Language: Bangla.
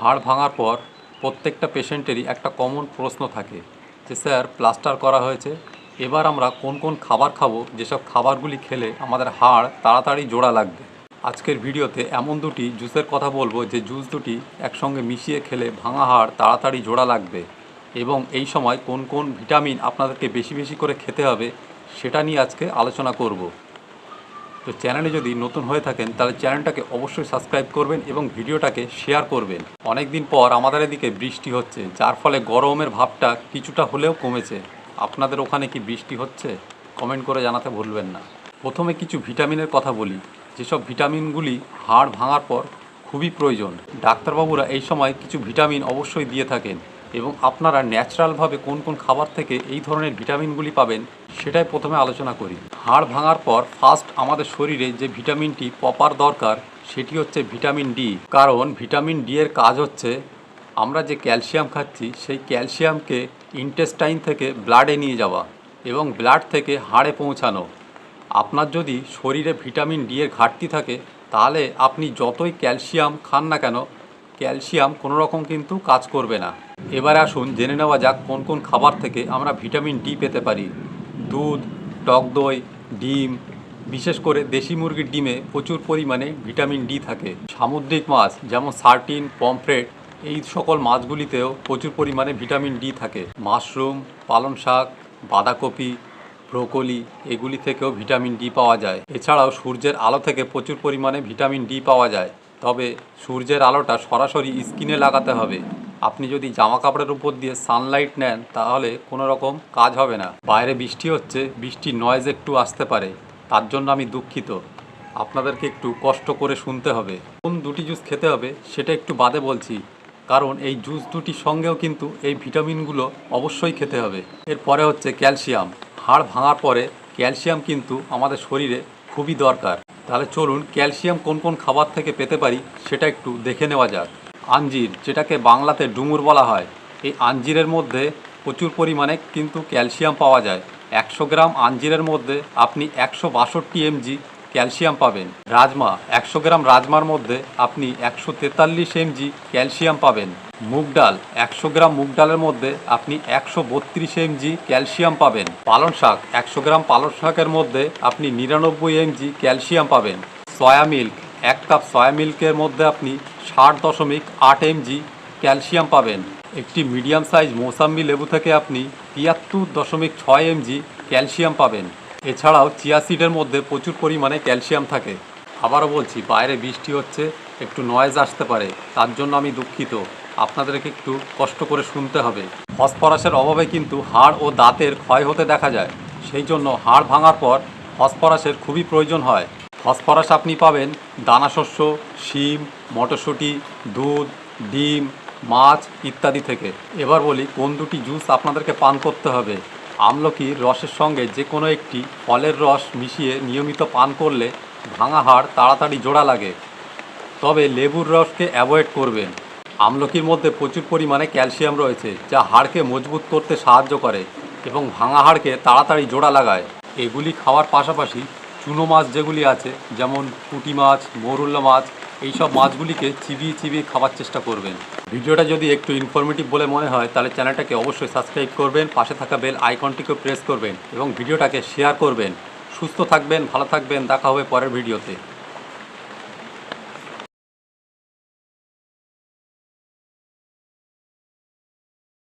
হাড় ভাঙার পর প্রত্যেকটা পেশেন্টেরই একটা কমন প্রশ্ন থাকে যে, স্যার প্লাস্টার করা হয়েছে। এবার আমরা কোন কোন খাবার খাব? যেসব খাবারগুলি খেলে আমাদের হাড় তাড়াতাড়ি জোড়া লাগবে। আজকের ভিডিওতে এমন দুটি জুসের কথা বলব যে, জুস দুটি একসঙ্গে মিশিয়ে খেলে ভাঙা হাড় তাড়াতাড়ি জোড়া লাগবে এবং এই সময় কোন কোন ভিটামিন আপনাদেরকে বেশি বেশি করে খেতে হবে সেটা নিয়ে আজকে আলোচনা করব। তো চ্যানেলে যদি নতুন হয়ে থাকেন, তাহলে চ্যানেলটাকে অবশ্যই সাবস্ক্রাইব করবেন এবং ভিডিওটাকে শেয়ার করবেন। অনেক দিন পর আমাদের এদিকে বৃষ্টি হচ্ছে, যার ফলে গরমের ভাবটা কিছুটা হলেও কমেছে। আপনাদের ওখানে কি বৃষ্টি হচ্ছে? কমেন্ট করে জানাতে ভুলবেন না। প্রথমে কিছু ভিটামিনের কথা বলি। যেসব ভিটামিনগুলি হাড় ভাঙার পর খুবই প্রয়োজন। ডাক্তারবাবুরা এই সময় কিছু ভিটামিন অবশ্যই দিয়ে থাকেন এবং আপনারা ন্যাচারালভাবে কোন কোন খাবার থেকে এই ধরনের ভিটামিনগুলি পাবেন, সেটাই প্রথমে আলোচনা করি। হাড় ভাঙার পর ফার্স্ট আমাদের শরীরে যে ভিটামিনটি পপার দরকার, সেটি হচ্ছে ভিটামিন ডি কারণ ভিটামিন ডি এর কাজ হচ্ছে, আমরা যে ক্যালসিয়াম খাচ্ছি, সেই ক্যালসিয়ামকে ইন্টেস্টাইন থেকে ব্লাডে নিয়ে যাওয়া এবং ব্লাড থেকে হাড়ে পৌঁছানো। আপনার যদি শরীরে ভিটামিন ডি এর ঘাটতি থাকে, তাহলে আপনি যতই ক্যালসিয়াম খান না কেন ক্যালসিয়াম কোনো রকম কিন্তু কাজ করবে না। এবারে আসুন, জেনে নেওয়া যাক কোন কোন খাবার থেকে আমরা ভিটামিন ডি পেতে পারি। দুধ টক দই, ডিম, বিশেষ করে দেশি মুরগির ডিমে প্রচুর পরিমাণে ভিটামিন ডি থাকে। সামুদ্রিক মাছ যেমন সার্টিন, পমফ্রেট, এই সকল মাছগুলিতেও প্রচুর পরিমাণে ভিটামিন ডি থাকে। মাশরুম, পালং শাক, বাঁধাকপি, ব্রোকলি, এগুলি থেকেও ভিটামিন ডি পাওয়া যায়। এছাড়াও সূর্যের আলো থেকে প্রচুর পরিমাণে ভিটামিন ডি পাওয়া যায়। তবে সূর্যের আলোটা সরাসরি স্কিনে লাগাতে হবে। আপনি যদি জামা কাপড়ের উপর দিয়ে সানলাইট নেন, তাহলে কোনো রকম কাজ হবে না। বাইরে বৃষ্টি হচ্ছে বৃষ্টির নয়েজ একটু আসতে পারে। তার জন্য আমি দুঃখিত। আপনাদেরকে একটু কষ্ট করে শুনতে হবে। কোন দুটি জুস খেতে হবে, সেটা একটু বাদে বলছি। কারণ এই জুস দুটির সঙ্গেও কিন্তু এই ভিটামিনগুলো অবশ্যই খেতে হবে। এরপরে হচ্ছে ক্যালসিয়াম। হাড় ভাঙার পরে ক্যালসিয়াম কিন্তু আমাদের শরীরে খুবই দরকার। তাহলে চলুন, ক্যালসিয়াম কোন কোন খাবার থেকে পেতে পারি, সেটা একটু দেখে নেওয়া যাক। আঞ্জির, যেটাকে বাংলাতে ডুমুর বলা হয়, এই আঞ্জিরের মধ্যে প্রচুর পরিমাণে কিন্তু ক্যালসিয়াম পাওয়া যায়। একশো গ্রাম আঞ্জিরের মধ্যে আপনি একশো বাষট্টি এমজি ক্যালসিয়াম পাবেন। রাজমা, একশো গ্রাম রাজমার মধ্যে আপনি একশো তেতাল্লিশ এমজি ক্যালসিয়াম পাবেন। মুগ ডাল, একশো গ্রাম মুগ ডালের মধ্যে আপনি একশো বত্রিশ এমজি ক্যালসিয়াম পাবেন। পালং শাক, একশো গ্রাম পালং শাকের মধ্যে আপনি নিরানব্বই এমজি ক্যালসিয়াম পাবেন। সয়া মিল্ক, এক কাপ সয়া মিল্কের মধ্যে আপনি ষাট দশমিক আট এমজি ক্যালসিয়াম পাবেন। একটি মিডিয়াম সাইজ মৌসাম্বি লেবু থেকে আপনি তিয়াত্তর দশমিক ছয় এমজি ক্যালসিয়াম পাবেন। এছাড়াও চিয়া সিডের মধ্যে প্রচুর পরিমাণে ক্যালসিয়াম থাকে। আবারও বলছি, বাইরে বৃষ্টি হচ্ছে, একটু নয়েজ আসতে পারে। তার জন্য আমি দুঃখিত। আপনাদেরকে একটু কষ্ট করে শুনতে হবে। ফসফরাসের অভাবে কিন্তু হাড় ও দাঁতের ক্ষয় হতে দেখা যায়। সেই জন্য হাড় ভাঙার পর ফসফরাসের খুবই প্রয়োজন হয়। ফসফরাস আপনি পাবেন দানাশস্য শিম, মটরশুঁটি, দুধ, ডিম, মাছ ইত্যাদি থেকে। এবার বলি, কোন দুটি জুস আপনাদেরকে পান করতে হবে? আমলকির রসের সঙ্গে যে কোনো একটি ফলের রস মিশিয়ে নিয়মিত পান করলে ভাঙা হাড় তাড়াতাড়ি জোড়া লাগে। তবে লেবুর রসকে অ্যাভয়েড করবেন। আমলকির মধ্যে প্রচুর পরিমাণে ক্যালসিয়াম রয়েছে, যা হাড়কে মজবুত করতে সাহায্য করে এবং ভাঙা হাড়কে তাড়াতাড়ি জোড়া লাগায়। এগুলি খাওয়ার পাশাপাশি চুনো মাছ যেগুলি আছে, যেমন পুঁটি মাছ মৌরুল্লা মাছ এই সব মাছগুলিকে চিবিয়ে চিবিয়ে খাওয়ার চেষ্টা করবেন। ভিডিওটা যদি একটু ইনফরমেটিভ বলে মনে হয়, তাহলে চ্যানেলটাকে অবশ্যই সাবস্ক্রাইব করবেন, পাশে থাকা বেল আইকনটিকে প্রেস করবেন এবং ভিডিওটাকে শেয়ার করবেন। সুস্থ থাকবেন, ভালো থাকবেন, দেখা হবে পরের ভিডিওতে।